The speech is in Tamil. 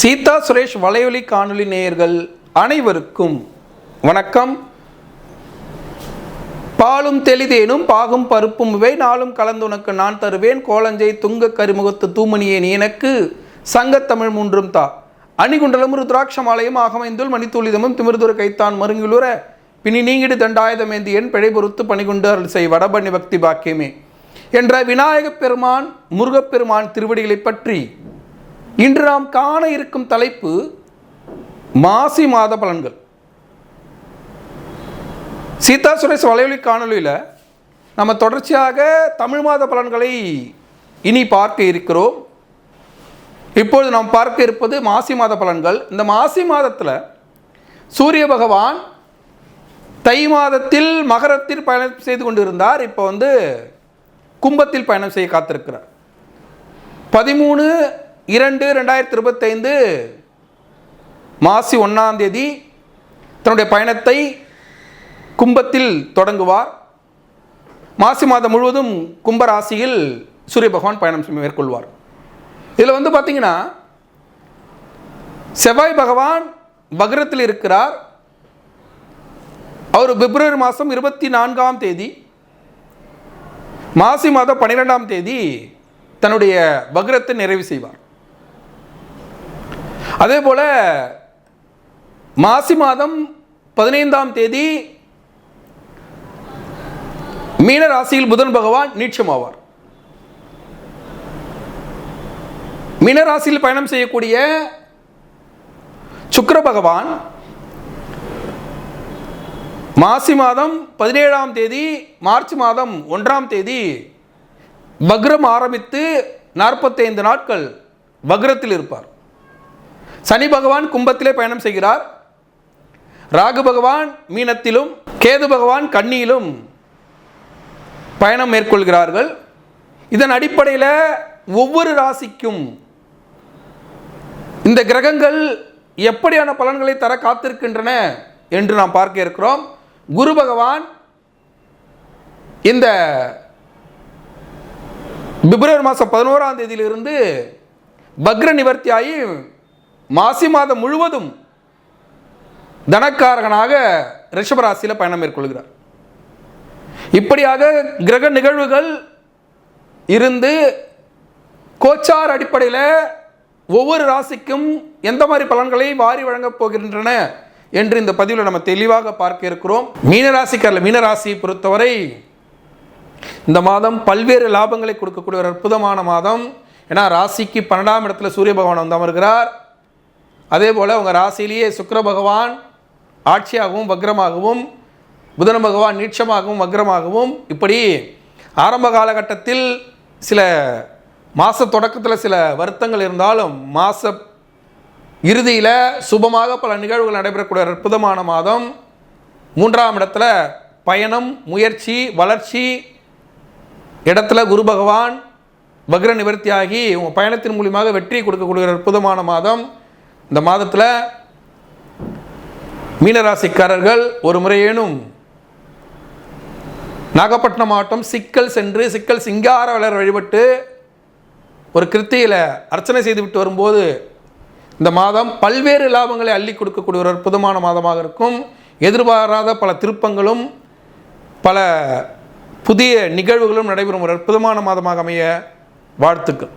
சீதா சுரேஷ் வலையொலி காணொளி நேயர்கள் அனைவருக்கும் வணக்கம். பாலும் தெளிதேனும் பாகும் பருப்பும் இவை நாளும் கலந்துனக்கு நான் தருவேன். கோலஞ்சை துங்க கருமுகத்து தூமணியே நீ எனக்கு சங்கத்தமிழ் மூன்றும் தா. அணிகுண்டலும் ருத்ராட்சமாலயம் ஆகமைந்துள் மணித்துளிதமும் திமிர்துர கைத்தான் மருங்கிலுர பின்னி நீங்கிடு தண்டாயுதமேந்தி என் பிழை பொறுத்து பணிகொண்டு அருள் செய் வடபண்ணி பக்தி பாக்கியமே. என்ற விநாயகப் பெருமான் முருகப்பெருமான் திருவடிகளைப் பற்றி இன்று நாம் காண இருக்கும் தலைப்பு மாசி மாத பலன்கள். சீதா சுரேஷ் வலையொலி காணொலியில் நம்ம தொடர்ச்சியாக தமிழ் மாத பலன்களை இனி பார்க்க இருக்கிறோம். இப்பொழுது நாம் பார்க்க இருப்பது மாசி மாத பலன்கள். இந்த மாசி மாதத்தில் சூரிய பகவான் தை மாதத்தில் மகரத்தில் பயணம் செய்து கொண்டிருந்தார். இப்போ வந்து கும்பத்தில் பயணம் செய்ய காத்திருக்கிறார். பதிமூணு இரண்டு ரெண்டாயிரத்தி இருபத்தைந்து மாசி ஒன்றாம் தேதி தன்னுடைய பயணத்தை கும்பத்தில் தொடங்குவார். மாசி மாதம் முழுவதும் கும்பராசியில் சூரிய பகவான் பயணம் மேற்கொள்வார். இதில் வந்து பார்த்தீங்கன்னா செவ்வாய் பகவான் வக்ரத்தில் இருக்கிறார். அவர் பிப்ரவரி மாதம் இருபத்தி நான்காம் தேதி மாசி மாதம் பன்னிரெண்டாம் தேதி தன்னுடைய வக்ரத்தை நிறைவு செய்வார். அதே போல் மாசி மாதம் பதினைந்தாம் தேதி மீன ராசியில் புதன் பகவான் நீட்சமாவார். மீன ராசியில் பயணம் செய்யக்கூடிய சுக்கர பகவான் மாசி மாதம் பதினேழாம் தேதி மார்ச் மாதம் ஒன்றாம் தேதி வக்ரம் ஆரம்பித்து நாற்பத்தைந்து நாட்கள் வக்ரத்தில் இருப்பார். சனி பகவான் கும்பத்திலே பயணம் செய்கிறார். ராகு பகவான் மீனத்திலும் கேது பகவான் கண்ணியிலும் பயணம் மேற்கொள்கிறார்கள். இதன் அடிப்படையில் ஒவ்வொரு ராசிக்கும் இந்த கிரகங்கள் எப்படியான பலன்களை தர காத்திருக்கின்றன என்று நாம் பார்க்க இருக்கிறோம். குரு பகவான் இந்த பிப்ரவரி மாதம் பதினோராம் தேதியிலிருந்து பக்ர நிவர்த்தியாகி மாசி மாதம் முழுவதும் தனக்காரகனாக ரிஷபராசியில் பயணம் மேற்கொள்கிறார். இப்படியாக கிரக நிகழ்வுகள் இருந்து கோச்சார் அடிப்படையில் ஒவ்வொரு ராசிக்கும் எந்த மாதிரி பலன்களை வாரி வழங்கப் போகின்றன என்று இந்த பதிவில் நம்ம தெளிவாக பார்க்க இருக்கிறோம். மீனராசிக்காரில் மீனராசியை பொறுத்தவரை இந்த மாதம் பல்வேறு லாபங்களை கொடுக்கக்கூடிய ஒரு அற்புதமான மாதம். ஏன்னா ராசிக்கு பன்னெண்டாம் இடத்துல சூரிய பகவான் வந்து அமர்கிறார். அதே போல் உங்கள் ராசியிலேயே சுக்கர பகவான் ஆட்சியாகவும் வக்ரமாகவும் புதன பகவான் நீட்சமாகவும் வக்ரமாகவும் இப்படி ஆரம்ப காலகட்டத்தில் சில மாத தொடக்கத்தில் சில வருத்தங்கள் இருந்தாலும் மாத இறுதியில் சுபமாக பல நிகழ்வுகள் நடைபெறக்கூடிய அற்புதமான மாதம். மூன்றாம் இடத்துல பயணம் முயற்சி வளர்ச்சி. இடத்துல குரு பகவான் வக்ர நிவர்த்தியாகி உங்கள் பயணத்தின் மூலியமாக வெற்றி கொடுக்கக்கூடிய அற்புதமான மாதம். இந்த மாதத்தில் மீனராசிக்காரர்கள் ஒரு முறையேனும் நாகப்பட்டினம் மாவட்டம் சிக்கல் சென்று சிக்கல் சிங்கார வளர் வழிபட்டு ஒரு கிருத்தியில் அர்ச்சனை செய்துவிட்டு வரும்போது இந்த மாதம் பல்வேறு லாபங்களை அள்ளி கொடுக்கக்கூடிய ஒரு அற்புதமான மாதமாக இருக்கும். எதிர்பாராத பல திருப்பங்களும் பல புதிய நிகழ்வுகளும் நடைபெறும் ஒரு அற்புதமான மாதமாக அமைய வாழ்த்துக்கள்.